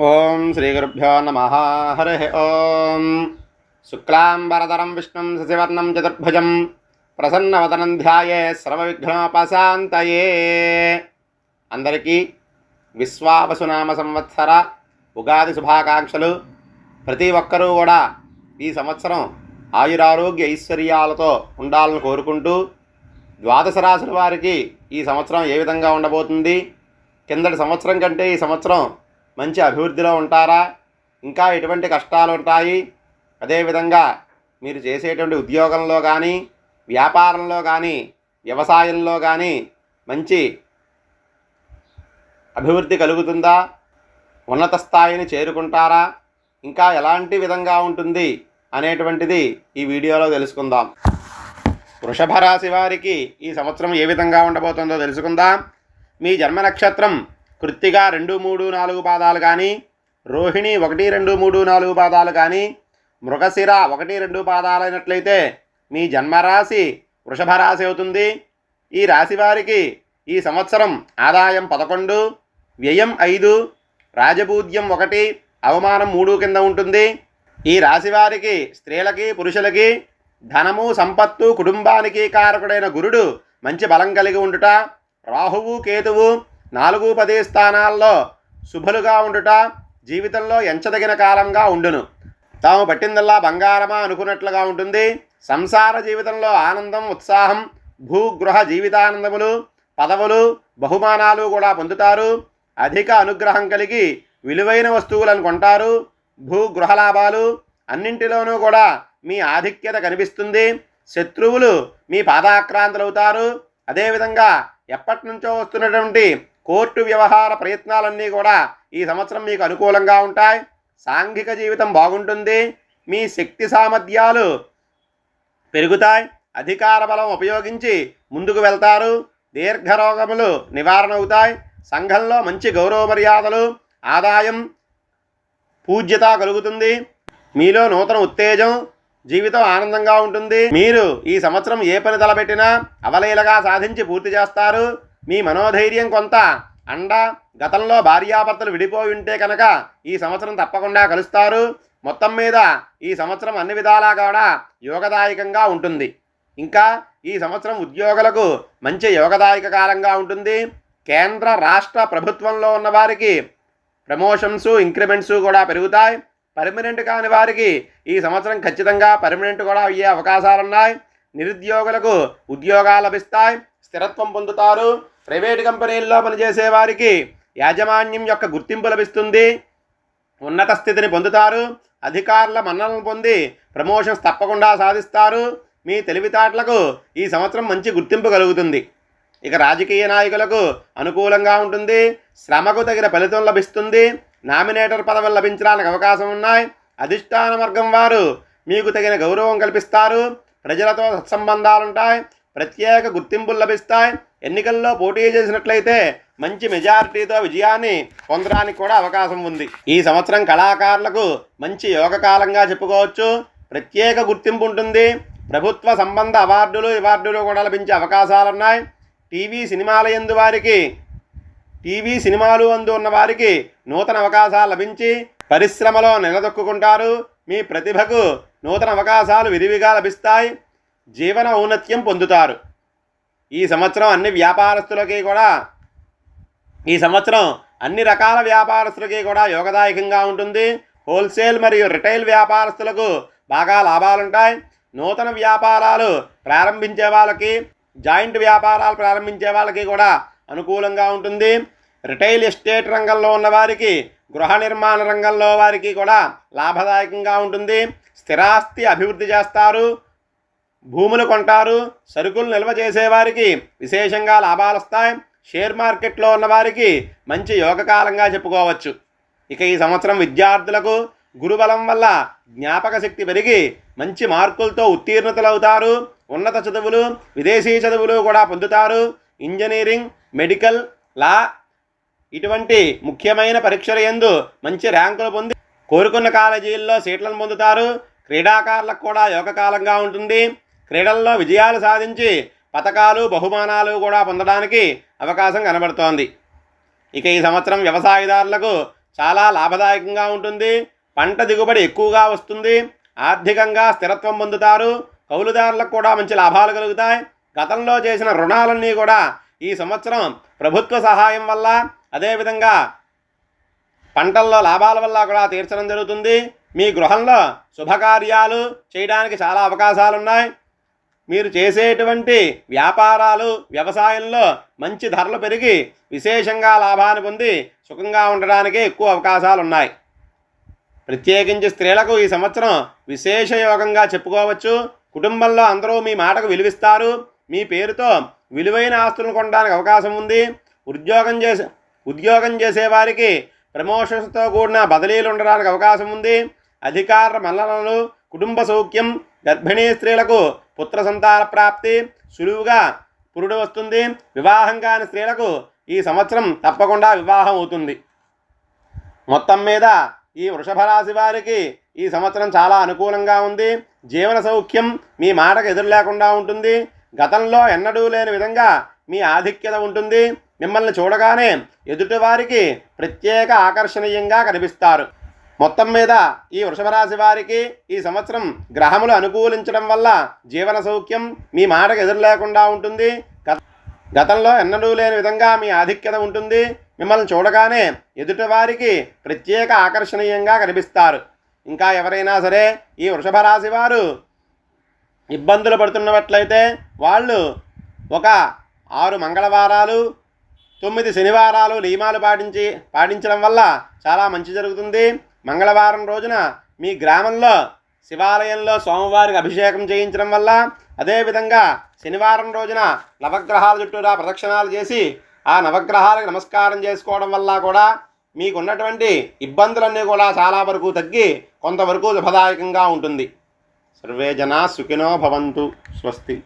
ఓం శ్రీ గురుభ్యో నమ. హరి ఓం. శుక్లాంబరధరం విష్ణుం శశివర్ణం చతుర్భుజం. ప్రసన్నవదనం ధ్యాయే సర్వవిఘ్నోపశాంతయే. అందరికీ విశ్వావసునామ సంవత్సర ఉగాది శుభాకాంక్షలు. ప్రతి ఒక్కరూ కూడా ఈ సంవత్సరం ఆయురారోగ్య ఐశ్వర్యాలతో ఉండాలని కోరుకుంటూ ద్వాదశ రాశుల వారికి ఈ సంవత్సరం ఏ విధంగా ఉండబోతుంది? కిందటి సంవత్సరం కంటే ఈ సంవత్సరం మంచి అభివృద్ధిలో ఉంటారా? ఇంకా ఎటువంటి కష్టాలు ఉంటాయి? అదేవిధంగా మీరు చేసేటువంటి ఉద్యోగంలో కానీ వ్యాపారంలో కానీ వ్యవసాయంలో కానీ మంచి అభివృద్ధి కలుగుతుందా? ఉన్నత స్థాయిని చేరుకుంటారా? ఇంకా ఎలాంటి విధంగా ఉంటుంది అనేటువంటిది ఈ వీడియోలో తెలుసుకుందాం. వృషభ రాశి వారికి ఈ సంవత్సరం ఏ విధంగా ఉండబోతుందో తెలుసుకుందాం. మీ జన్మ నక్షత్రం కృత్తిగా రెండు మూడు నాలుగు పాదాలు కానీ రోహిణి ఒకటి రెండు మూడు నాలుగు పాదాలు కానీ మృగశిర ఒకటి రెండు పాదాలైనట్లయితే మీ జన్మరాశి వృషభ రాశి అవుతుంది. ఈ రాశి వారికి ఈ సంవత్సరం ఆదాయం పదకొండు వ్యయం ఐదు రాజపూజ్యం ఒకటి అవమానం మూడు కింద ఉంటుంది. ఈ రాశి వారికి స్త్రీలకి పురుషులకి ధనము సంపత్తు కుటుంబానికి కారకుడైన గురుడు మంచి బలం కలిగి ఉండుట రాహువు కేతువు నాలుగు పది స్థానాల్లో శుభలుగా ఉండుట జీవితంలో ఎంచదగిన కాలంగా ఉండును. తాము పట్టిందల్లా బంగారమా అనుకున్నట్లుగా ఉంటుంది. సంసార జీవితంలో ఆనందం ఉత్సాహం భూగృహ జీవితానందములు పదవులు బహుమానాలు కూడా పొందుతారు. అధిక అనుగ్రహం కలిగి విలువైన వస్తువులను కొంటారు. భూగృహ లాభాలు అన్నింటిలోనూ కూడా మీ ఆధిక్యత కనిపిస్తుంది. శత్రువులు మీ పాదాక్రాంతులవుతారు. అదేవిధంగా ఎప్పటి నుంచో వస్తున్నటువంటి కోర్టు వ్యవహార ప్రయత్నాలన్నీ కూడా ఈ సంవత్సరం మీకు అనుకూలంగా ఉంటాయి. సాంఘిక జీవితం బాగుంటుంది. మీ శక్తి సామర్థ్యాలు పెరుగుతాయి. అధికార బలం ఉపయోగించి ముందుకు వెళ్తారు. దీర్ఘరోగములు నివారణ అవుతాయి. సంఘంలో మంచి గౌరవ మర్యాదలు ఆదాయం పూజ్యత కలుగుతుంది. మీలో నూతన ఉత్తేజం జీవితం ఆనందంగా ఉంటుంది. మీరు ఈ సంవత్సరం ఏ పని తలపెట్టినా అవలీలగా సాధించి పూర్తి చేస్తారు. మీ మనోధైర్యం కొంత. అండ గతంలో భార్యాభర్తలు విడిపోయి ఉంటే కనుక ఈ సంవత్సరం తప్పకుండా కలుస్తారు. మొత్తం మీద ఈ సంవత్సరం అన్ని విధాలా కూడా యోగదాయకంగా ఉంటుంది. ఇంకా ఈ సంవత్సరం ఉద్యోగులకు మంచి యోగదాయక కాలంగా ఉంటుంది. కేంద్ర రాష్ట్ర ప్రభుత్వంలో ఉన్న వారికి ప్రమోషన్స్ ఇంక్రిమెంట్స్ కూడా పెరుగుతాయి. పర్మనెంట్ కాని వారికి ఈ సంవత్సరం ఖచ్చితంగా పర్మనెంట్ కూడా అయ్యే అవకాశాలు ఉన్నాయి నిరుద్యోగులకు ఉద్యోగాలు లభిస్తాయి. స్థిరత్వం పొందుతారు. ప్రైవేట్ కంపెనీల్లో పనిచేసే వారికి యాజమాన్యం యొక్క గుర్తింపు లభిస్తుంది. ఉన్నత స్థితిని పొందుతారు. అధికారుల మన్నలను పొంది ప్రమోషన్స్ తప్పకుండా సాధిస్తారు. మీ తెలివితేటలకు ఈ సంవత్సరం మంచి గుర్తింపు కలుగుతుంది. ఇక రాజకీయ నాయకులకు అనుకూలంగా ఉంటుంది. శ్రమకు తగిన ఫలితం లభిస్తుంది. నామినేటర్ పదవులు లభించడానికి అవకాశం ఉన్నాయి. అధిష్టాన వర్గం వారు మీకు తగిన గౌరవం కల్పిస్తారు. ప్రజలతో సత్సంబంధాలుంటాయి ప్రత్యేక గుర్తింపులు లభిస్తాయి. ఎన్నికల్లో పోటీ చేసినట్లయితే మంచి మెజారిటీతో విజయాన్ని పొందడానికి కూడా అవకాశం ఉంది. ఈ సంవత్సరం కళాకారులకు మంచి యోగకాలంగా చెప్పుకోవచ్చు. ప్రత్యేక గుర్తింపు ఉంటుంది. ప్రభుత్వ సంబంధ అవార్డులు అవార్డులు కూడా లభించే అవకాశాలున్నాయి టీవీ సినిమాల ఎందు వారికి టీవీ సినిమాలు అందు ఉన్న వారికి నూతన అవకాశాలు లభించి పరిశ్రమలో నిలదొక్కుంటారు మీ ప్రతిభకు నూతన అవకాశాలు విరివిగా లభిస్తాయి. జీవన ఔన్నత్యం పొందుతారు. ఈ సంవత్సరం అన్ని వ్యాపారస్తులకి కూడా ఈ సంవత్సరం అన్ని రకాల వ్యాపారస్తులకి కూడా యోగదాయకంగా ఉంటుంది. హోల్సేల్ మరియు రిటైల్ వ్యాపారస్తులకు బాగా లాభాలుంటాయి. నూతన వ్యాపారాలు ప్రారంభించే వాళ్ళకి జాయింట్ వ్యాపారాలు ప్రారంభించే వాళ్ళకి కూడా అనుకూలంగా ఉంటుంది. రిటైల్ ఎస్టేట్ రంగంలో ఉన్న వారికి గృహ నిర్మాణ రంగంలో వారికి కూడా లాభదాయకంగా ఉంటుంది. స్థిరాస్తి అభివృద్ధి చేస్తారు. భూములు కొంటారు సరుకులు నిల్వ చేసేవారికి విశేషంగా లాభాలు వస్తాయి. షేర్ మార్కెట్లో ఉన్నవారికి మంచి యోగకాలంగా చెప్పుకోవచ్చు. ఇక ఈ సంవత్సరం విద్యార్థులకు గురుబలం వల్ల జ్ఞాపక శక్తి పెరిగి మంచి మార్కులతో ఉత్తీర్ణతలు అవుతారు ఉన్నత చదువులు విదేశీ చదువులు కూడా పొందుతారు. ఇంజనీరింగ్ మెడికల్ లా ఇటువంటి ముఖ్యమైన పరీక్షల ఎందు మంచి ర్యాంకులు పొంది కోరుకున్న కాలేజీల్లో సీట్లను పొందుతారు. క్రీడాకారులకు కూడా యోగకాలంగా ఉంటుంది. క్రీడల్లో విజయాలు సాధించి పథకాలు బహుమానాలు కూడా పొందడానికి అవకాశం కనబడుతోంది. ఇక ఈ సంవత్సరం వ్యవసాయదారులకు చాలా లాభదాయకంగా ఉంటుంది. పంట దిగుబడి ఎక్కువగా వస్తుంది. ఆర్థికంగా స్థిరత్వం పొందుతారు. కౌలుదారులకు కూడా మంచి లాభాలు కలుగుతాయి. గతంలో చేసిన రుణాలన్నీ కూడా ఈ సంవత్సరం ప్రభుత్వ సహాయం వల్ల అదేవిధంగా పంటల్లో లాభాల వల్ల కూడా తీర్చడం జరుగుతుంది. మీ గృహంలో శుభకార్యాలు చేయడానికి చాలా అవకాశాలు ఉన్నాయి మీరు చేసేటువంటి వ్యాపారాలు వ్యవసాయంలో మంచి ధరలు పెరిగి విశేషంగా లాభాన్ని పొంది సుఖంగా ఉండడానికి ఎక్కువ అవకాశాలు ఉన్నాయి. ప్రత్యేకించి స్త్రీలకు ఈ సంవత్సరం విశేష యోగంగా చెప్పుకోవచ్చు. కుటుంబంలో అందరూ మీ మాటకు విలువిస్తారు. మీ పేరుతో విలువైన ఆస్తులను కొనడానికి అవకాశం ఉంది. ఉద్యోగం చేసే ఉద్యోగం చేసేవారికి ప్రమోషన్స్తో కూడిన బదిలీలు ఉండడానికి అవకాశం ఉంది. అధికార మల్లనలు కుటుంబ సౌఖ్యం గర్భిణీ స్త్రీలకు పుత్ర సంతాన ప్రాప్తి సులువుగా పురుడు వస్తుంది. వివాహం కాని స్త్రీలకు ఈ సంవత్సరం తప్పకుండా వివాహం అవుతుంది. మొత్తం మీద ఈ వృషభ రాశి వారికి ఈ సంవత్సరం చాలా అనుకూలంగా ఉంది. జీవన సౌఖ్యం మీ మాటకు ఎదురు లేకుండా ఉంటుంది. గతంలో ఎన్నడూ లేని విధంగా మీ ఆధిక్యత ఉంటుంది. మిమ్మల్ని చూడగానే ఎదుటివారికి ప్రత్యేక ఆకర్షణీయంగా కనిపిస్తారు. మొత్తం మీద ఈ వృషభ రాశి వారికి ఈ సంవత్సరం గ్రహములు అనుకూలించడం వల్ల జీవన సౌఖ్యం మీ మాటకు ఎదురు లేకుండా ఉంటుంది. గత- గతంలో ఎన్నడూ లేని విధంగా మీ ఆధిక్యత ఉంటుంది. మిమ్మల్ని చూడగానే ఎదుటివారికి ప్రత్యేక ఆకర్షణీయంగా కనిపిస్తారు. ఇంకా ఎవరైనా సరే ఈ వృషభ రాశి వారు ఇబ్బందులు పడుతున్నట్లయితే వాళ్ళు ఒక ఆరు మంగళవారాలు తొమ్మిది శనివారాలు నియమాలు పాటించి పాటించడం వల్ల చాలా మంచి జరుగుతుంది. మంగళవారం రోజున మీ గ్రామంలో శివాలయంలో సోమవారికి అభిషేకం చేయించడం వల్ల అదేవిధంగా శనివారం రోజున నవగ్రహాల చుట్టూరా ప్రదక్షిణాలు చేసి ఆ నవగ్రహాలకు నమస్కారం చేసుకోవడం వల్ల కూడా మీకు ఉన్నటువంటి ఇబ్బందులన్నీ కూడా చాలా వరకు తగ్గి కొంతవరకు శుభదాయకంగా ఉంటుంది. సర్వే జనా సుఖినో భవంతు. స్వస్తి.